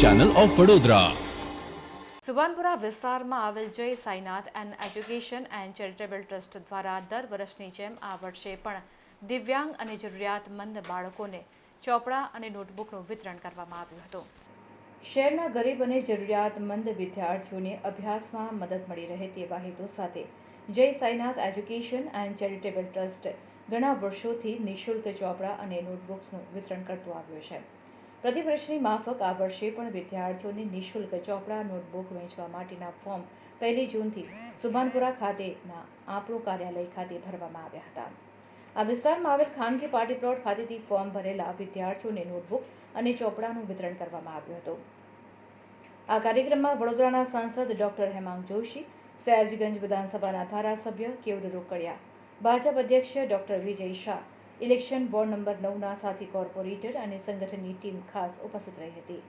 Channel of Vadodara Subhanpura વિસ્તારમાં આવેલ Jay Sainath and education and charitable trust દ્વારા દર વર્ષની જેમ આ વર્ષે પણ દિવ્યાંગ અને જરૂરિયાતમંદ બાળકોને ચોપડા અને નોટબુકનું વિતરણ કરવામાં આવ્યું હતું. શહેરના ગરીબ અને જરૂરિયાતમંદ વિદ્યાર્થીઓને અભ્યાસમાં મદદ મળી રહે તેવા હેતુ સાથે Jay Sainath education and charitable trust ઘણા વર્ષોથી નિઃશુલ્ક ચોપડા અને નોટબુક્સનું વિતરણ કરતું આવ્યું છે. પ્રતિવર્ષની માફક આ વર્ષે પણ વિદ્યાર્થીઓને નિઃશુલ્ક ચોપડા, નોટબુક વેચવા માટેના ફોર્મ પહેલી જૂનથી સુભાનપુરા ખાતેના આપણું કાર્યાલય ખાતે ભરવામાં આવ્યા હતા. આ વિસ્તારમાં આવેલ ખાનગી પાર્ટી પ્લોટ ખાતેથી ફોર્મ ભરેલા વિદ્યાર્થીઓને નોટબુક અને ચોપડાનું વિતરણ કરવામાં આવ્યું હતું. આ કાર્યક્રમમાં વડોદરાના સાંસદ ડોક્ટર હેમાંગ જોશી, સયાજગંજ વિધાનસભાના ધારાસભ્ય કેવડ રોકડિયા, ભાજપ અધ્યક્ષ doctor Vijay Shah election ward number નવના સાથી કોર્પોરેટર અને સંગઠનની ટીમ ખાસ ઉપસ્થિત રહી હતી.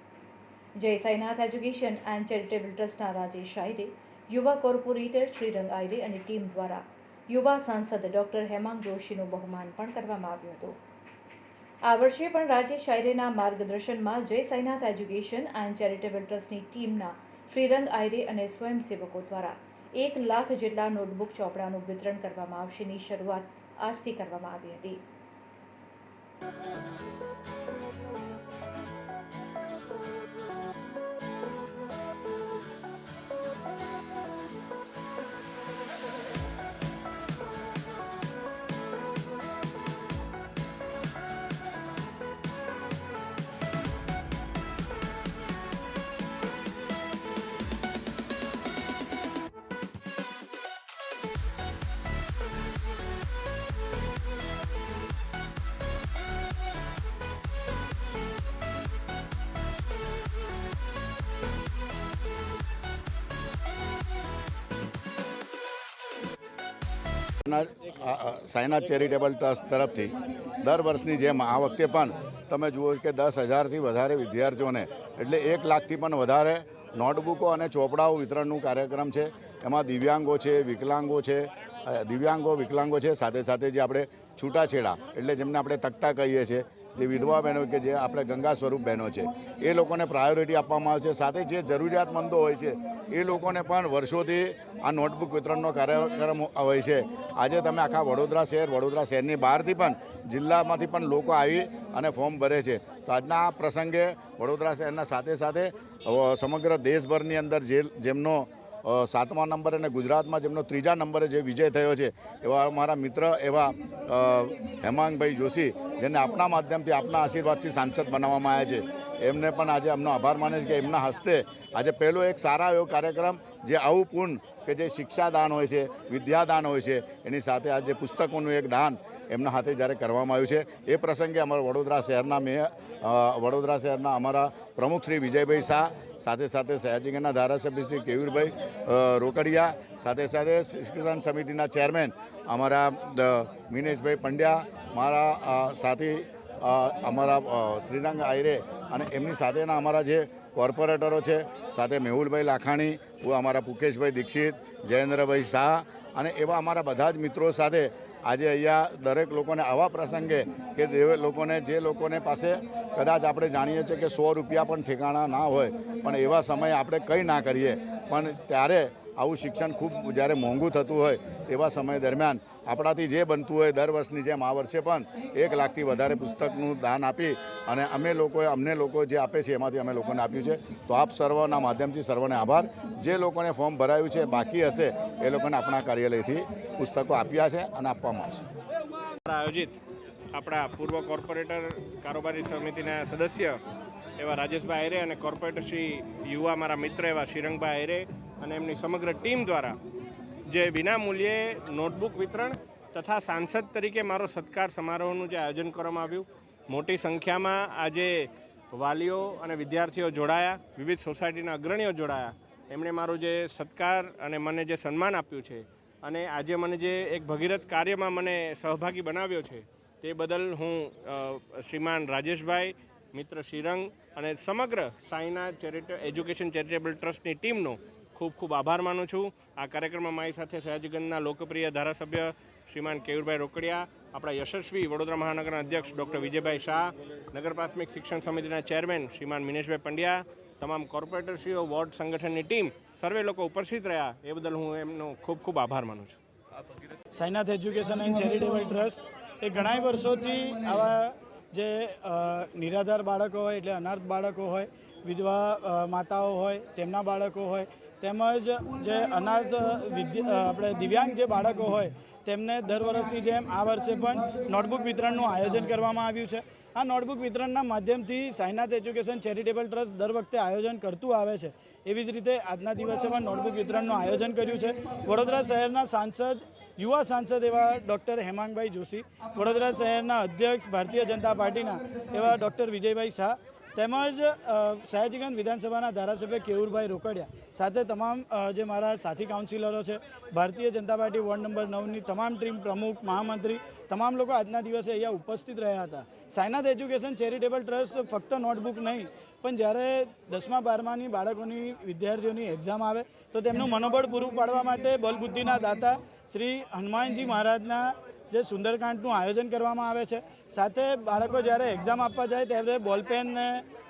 જય સાઈનાથ એજ્યુકેશન એન્ડ ચેરિટેબલ ટ્રસ્ટના રાજેશ આયરે, યુવા કોર્પોરેટર શ્રીરંગ આયરે અને ટીમ દ્વારા યુવા સાંસદ ડોક્ટર હેમાંગ જોશીનું બહુમાન પણ કરવામાં આવ્યું હતું. આ વર્ષે પણ રાજેશ આયરેના માર્ગદર્શનમાં જય સાઈનાથ એજ્યુકેશન એન્ડ ચેરિટેબલ ટ્રસ્ટની ટીમના શ્રીરંગ આયરે અને સ્વયંસેવકો દ્વારા એક લાખ જેટલા નોટબુક ચોપડાનું વિતરણ કરવામાં આવશેની શરૂઆત આજથી કરવામાં આવી હતી. સાયનાથ આ- આ સાયનાથ ચેરિટેબલ ટ્રસ્ટ તરફથી દર વર્ષની જેમ આ વખતે પણ તમે જુઓ કે દસ હજારથી વધારે વિદ્યાર્થીઓને, એટલે એક લાખથી પણ વધારે નોટબુકો અને ચોપડાઓ વિતરણનું કાર્યક્રમ છે. એમાં દિવ્યાંગો છે, વિકલાંગો છે દિવ્યાંગો, વિકલાંગો છે, સાથે સાથે જે આપણે છૂટાછેડા, એટલે જેમને આપણે તકતા કહીએ છીએ જે વિધવા બહેનો કે જે આપણે ગંગા સ્વરૂપ બહેનો છે, એ લોકોને પ્રાયોરિટી આપવામાં આવે છે. સાથે જે જરૂરિયાતમંદો હોય છે, એ લોકોને પણ વર્ષોથી આ નોટબુક વિતરણનો કાર્યક્રમ હોય છે. આજે તમે આખા વડોદરા શહેર, વડોદરા શહેરની બહારથી પણ જિલ્લામાંથી પણ લોકો આવી અને ફોર્મ ભરે છે. તો આજના આ પ્રસંગે વડોદરા શહેરના સાથે સાથે સમગ્ર દેશભરની અંદર જે, જેમનો સાતમા નંબરે અને ગુજરાતમાં જેમનો ત્રીજા નંબરે જે વિજય થયો છે, એવા અમારા મિત્ર, એવા હેમાંગભાઈ જોશી, જેને આપના માધ્યમથી, આપના આશીર્વાદથી સાંસદ બનાવવામાં આવ્યા છે. એમને પણ આજે અમનો આભાર માને છે કે એમના હસ્તે આજે પહેલો એક સારા એવો કાર્યક્રમ, જે આવું પૂર્ણ કે જે શિક્ષાદાન હોય છે, વિદ્યાદાન હોય છે, એની સાથે આ જે પુસ્તકોનું એક દાન એમના હાથે જ્યારે કરવામાં આવ્યું છે, એ પ્રસંગે અમારા વડોદરા શહેરના મેયર વડોદરા શહેરના અમારા પ્રમુખ શ્રી વિજયભાઈ શાહ, સાથે સાથે સયાજીગંજના ધારાસભ્ય શ્રી કેયુરભાઈ રોકડિયા, સાથે સાથે શિક્ષણ સમિતિના ચેરમેન અમારા મિનેશભાઈ પંડ્યા, મારા સાથી અમારા શ્રીરંગ આયરે અને એમની સાથેના અમારા જે કોર્પોરેટરો છે, સાથે મેહુલભાઈ લાખાણી અમારા પુકેશભાઈ દીક્ષિત, જયેન્દ્રભાઈ શાહ અને એવા અમારા બધા જ મિત્રો સાથે આજે અહીંયા દરેક લોકોને આવા પ્રસંગે કે જે લોકોને જે લોકોને પાસે કદાચ આપણે જાણીએ છીએ કે સો રૂપિયા પણ ઠેકાણા ના હોય, પણ એવા સમયે આપણે કંઈ ના કરીએ. પણ ત્યારે આવું શિક્ષણ ખૂબ જ્યારે મોંઘું થતું હોય તેવા સમય દરમિયાન આપણાથી જે બનતું હોય દર વર્ષની જેમ આ વર્ષે પણ એક લાખથી વધારે પુસ્તકનું દાન આપી અને અમે લોકોએ અમને લોકો જે આપે છે એમાંથી અમે લોકોને આપ્યું છે. તો આપ સર્વના માધ્યમથી સર્વને આભાર. જે લોકોને ફોર્મ ભરાયું છે, બાકી હશે, એ લોકોને આપણા કાર્યાલયથી પુસ્તકો આપ્યા છે અને આપવામાં આવશે. આયોજિત આપણા પૂર્વ કોર્પોરેટર કારોબારી સમિતિના સદસ્ય એવા રાજેશભાઈ આયરે અને કોર્પોરેટર શ્રી યુવા મારા મિત્ર એવા શ્રીરંગભાઈ આયરે અને એમની સમગ્ર ટીમ દ્વારા જે વિના મૂલ્યે નોટબુક વિતરણ તથા સાંસદ તરીકે મારો સત્કાર સમારોહનું જે આયોજન કરવામાં આવ્યું. મોટી સંખ્યામાં આજે વાલીઓ અને વિદ્યાર્થીઓ જોડાયા, વિવિધ સોસાયટીના અગ્રણીઓ જોડાયા. એમણે મારો જે સત્કાર અને મને જે સન્માન આપ્યું છે અને આજે મને જે એક ભગીરથ કાર્યમાં મને સહભાગી બનાવ્યો છે તે બદલ હું શ્રીમાન રાજેશભાઈ, મિત્ર શ્રીરંગ અને સમગ્ર સાઈના ચેરિટે, એજ્યુકેશન ચેરિટેબલ ટ્રસ્ટની ટીમનો ખૂબ ખૂબ આભાર માનું છું. આ કાર્યક્રમમાં મારી સાથે સયાજીગંજના લોકપ્રિય ધારાસભ્ય શ્રીમાન કેયુરભાઈ રોકડિયા, આપણા યશસ્વી વડોદરા મહાનગરના અધ્યક્ષ ડૉક્ટર વિજયભાઈ શાહ, નગર પ્રાથમિક શિક્ષણ સમિતિના ચેરમેન શ્રીમાન મિનેશભાઈ પંડ્યા, તમામ કોર્પોરેટરશ્રીઓ, વોર્ડ સંગઠનની ટીમ, સર્વે લોકો ઉપસ્થિત રહ્યા. એ બદલ હું એમનો ખૂબ ખૂબ આભાર માનું છું. Sainath education and charitable trust એ ઘણા વર્ષોથી આવા જે નિરાધાર બાળકો હોય, એટલે અનાથ બાળકો હોય, વિધવા માતાઓ હોય, તેમના બાળકો હોય તેમજ જે વિદ્યા આપણે દિવ્યાંગ જે બાળકો હોય, તેમને દર વર્ષની જેમ આ વર્ષે પણ નોટબુક વિતરણનું આયોજન કરવામાં આવ્યું છે. આ નોટબુક વિતરણના માધ્યમથી સાઈનાથ એજ્યુકેશન ચેરિટેબલ ટ્રસ્ટ દર વખતે આયોજન કરતું આવે છે. એવી જ રીતે આજના દિવસે પણ નોટબુક વિતરણનું આયોજન કર્યું છે. વડોદરા શહેરના સાંસદ, યુવા સાંસદ એવા ડૉક્ટર હેમાંગભાઈ જોશી, વડોદરા શહેરના અધ્યક્ષ ભારતીય જનતા પાર્ટીના એવા ડૉક્ટર વિજયભાઈ શાહ તેમજ સયાજીગંજ વિધાનસભાના ધારાસભ્ય કેવુરભાઈ રોકડિયા સાથે તમામ જે મારા સાથી કાઉન્સિલરો છે, Bharatiya Janata party ward number નવની તમામ ટીમ પ્રમુખ, મહામંત્રી, તમામ લોકો આજના દિવસે અહીંયા ઉપસ્થિત રહ્યા હતા. સાયનાથ એજ્યુકેશન ચેરિટેબલ ટ્રસ્ટ ફક્ત નોટબુક નહીં, પણ જ્યારે દસમા, બારમાની બાળકોની વિદ્યાર્થીઓની એક્ઝામ આવે, તો તેમનું મનોબળ પૂરું પાડવા માટે બલબુદ્ધિના દાતા શ્રી હનુમાનજી મહારાજના જે સુંદરકાંડનું આયોજન કરવામાં આવે છે. સાથે બાળકો જ્યારે એક્ઝામ આપવા જાય ત્યારે બોલપેનને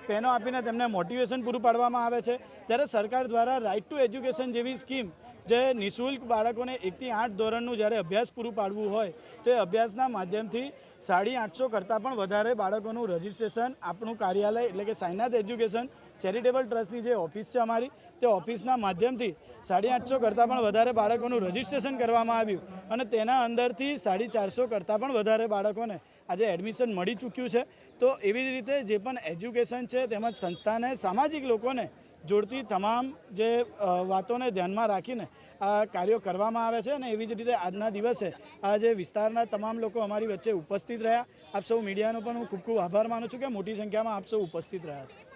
પેનો આપીને તેમને મોટિવેશન પૂરું પાડવામાં આવે છે. ત્યારે સરકાર દ્વારા રાઇટ ટુ એજ્યુકેશન જેવી સ્કીમ જે નિઃશુલ્ક બાળકોને એકથી આઠ ધોરણનું જ્યારે અભ્યાસ પૂરું પાડવું હોય, તો અભ્યાસના માધ્યમથી સાડી આઠસો કરતાં પણ વધારે બાળકોનું રજિસ્ટ્રેશન, આપણું કાર્યાલય એટલે કે સાઈનાથ એજ્યુકેશન ચેરિટેબલ ટ્રસ્ટની જે ઓફિસ છે અમારી, તે ઓફિસના માધ્યમથી સાડી આઠસો કરતાં પણ વધારે બાળકોનું રજિસ્ટ્રેશન કરવામાં આવ્યું. અને તેના અંદરથી સાડી ચારસો કરતાં પણ વધારે બાળકોને આજે એડમિશન મળી ચૂક્યું છે. તો એવી જ રીતે જે પણ એજ્યુકેશન છે તેમજ સંસ્થાને સામાજિક લોકોને જોડતી તમામ જે વાતોને ધ્યાનમાં રાખીને આ કાર્યો કરવામાં આવે છે અને એવી જ રીતે આજના દિવસે આ જે વિસ્તારના તમામ લોકો અમારી વચ્ચે ઉપસ્થિત રહ્યા. આપ સૌ મીડિયાનો પણ હું ખૂબ ખૂબ આભાર માનું છું કે મોટી સંખ્યામાં આપ સૌ ઉપસ્થિત રહ્યા છો.